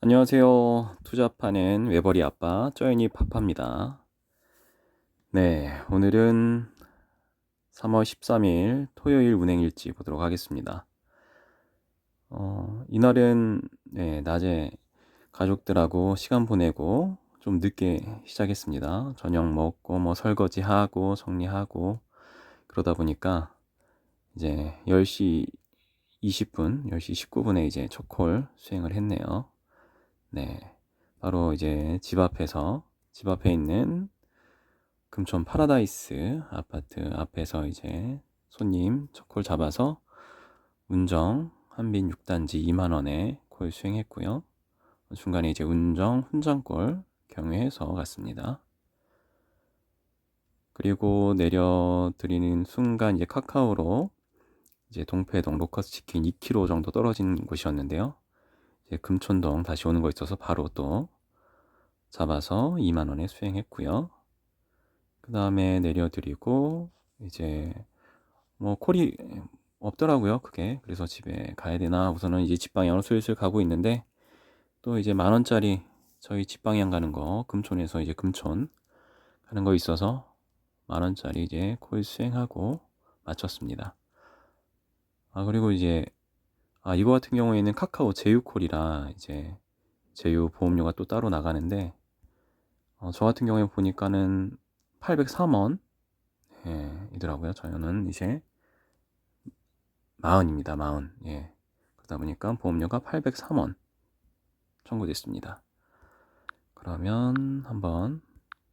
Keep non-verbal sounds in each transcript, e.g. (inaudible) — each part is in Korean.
안녕하세요. 투자파는 외벌이 아빠 쩌연이 파파입니다. 네, 오늘은 3월 13일 토요일 운행일지 보도록 하겠습니다. 어, 이날은 네, 낮에 가족들하고 시간 보내고 좀 늦게 시작했습니다. 저녁 먹고 뭐 설거지 하고 정리하고 그러다 보니까 이제 10시 20분, 10시 19분에 이제 첫 콜 수행을 했네요. 네. 바로 이제 집 앞에서, 집 앞에 있는 금촌 파라다이스 아파트 앞에서 이제 손님 첫콜 잡아서 운정 한빈 6단지 2만원에 콜 수행했고요. 중간에 이제 운정 훈장골 경유해서 갔습니다. 그리고 내려드리는 순간 이제 카카오로 이제 동패동 로커스 치킨 2km 정도 떨어진 곳이었는데요. 금촌동 다시 오는 거 있어서 바로 또 잡아서 2만 원에 수행했고요. 그 다음에 내려드리고 이제 뭐 콜이 없더라고요. 그게 그래서 집에 가야 되나 우선은 이제 집 방향으로 슬슬 가고 있는데 또 이제 만 원짜리 저희 집 방향 가는 거 금촌에서 이제 금촌 가는 거 있어서 만 원짜리 이제 콜 수행하고 마쳤습니다. 아 그리고 이제 아, 이거 같은 경우에는 카카오 제휴콜이라 이제 제휴 보험료가 또 따로 나가는데 어, 저 같은 경우에 보니까는 803원 예, 이더라고요. 저는 이제 마흔입니다. 마흔. 예. 그러다 보니까 보험료가 803원 청구됐습니다. 그러면 한번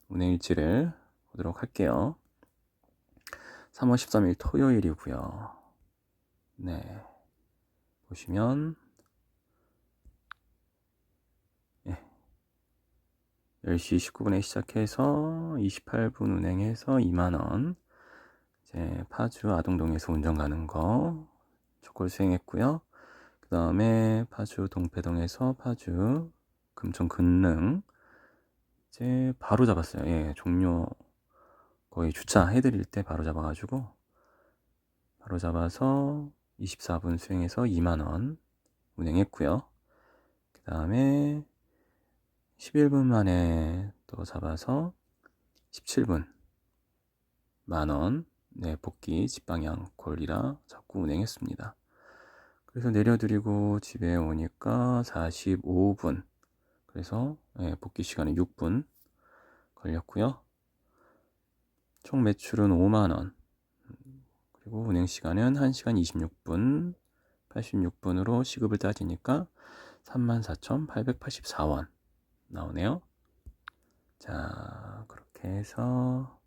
운행일지를 보도록 할게요. 3월 13일 토요일이고요. 네. 보시면 예. 10시 19분에 시작해서 28분 운행해서 2만원. 이제 파주 아동동에서 운전 가는 거 초콜 수행했고요. 그 다음에 파주 동패동에서 파주 금천 근릉. 이제 바로 잡았어요. 예 종료 거의 주차 해드릴 때 바로 잡아가지고 바로 잡아서 24분 수행해서 2만원 운행했고요. 그 다음에 11분 만에 또 잡아서 17분 만원 네, 복귀 집방향 콜이라 잡고 운행했습니다. 그래서 내려드리고 집에 오니까 45분 그래서 네, 복귀 시간은 6분 걸렸고요. 총 매출은 5만원 그리고 운행 시간은 1시간 26분 86분으로 시급을 따지니까 34,884원 나오네요. 자, 그렇게 해서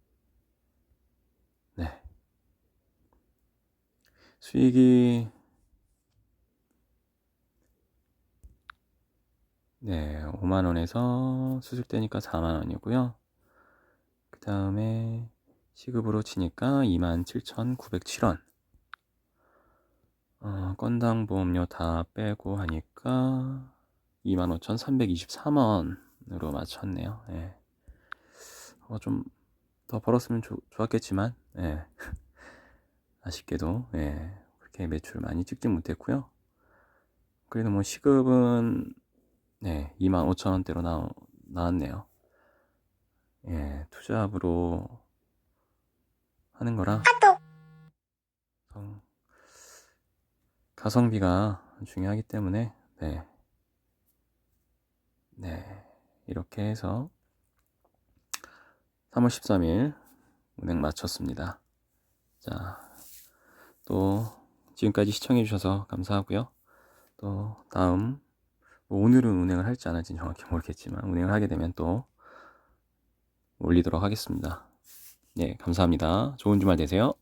네. 수익이 네, 5만 원에서 수술되니까 4만 원이고요. 그 다음에 시급으로 치니까 27,907원. 어, 건당 보험료 다 빼고 하니까 25,323원으로 맞췄네요. 예. 어, 좀 더 벌었으면 조, 좋았겠지만, 예. (laughs) 아쉽게도, 예. 그렇게 매출 많이 찍지 못했고요. 그래도 뭐 시급은, 네, 25,000원대로 나, 나왔네요. 예, 투잡으로 하는 거라 가성, 가성비가 중요하기 때문에 네. 네. 이렇게 해서 3월 13일 운행 마쳤습니다. 자, 또 지금까지 시청해 주셔서 감사하고요. 또 다음 뭐 오늘은 운행을 할지 안 할지 정확히 모르겠지만 운행을 하게 되면 또 올리도록 하겠습니다. 네, 감사합니다. 좋은 주말 되세요.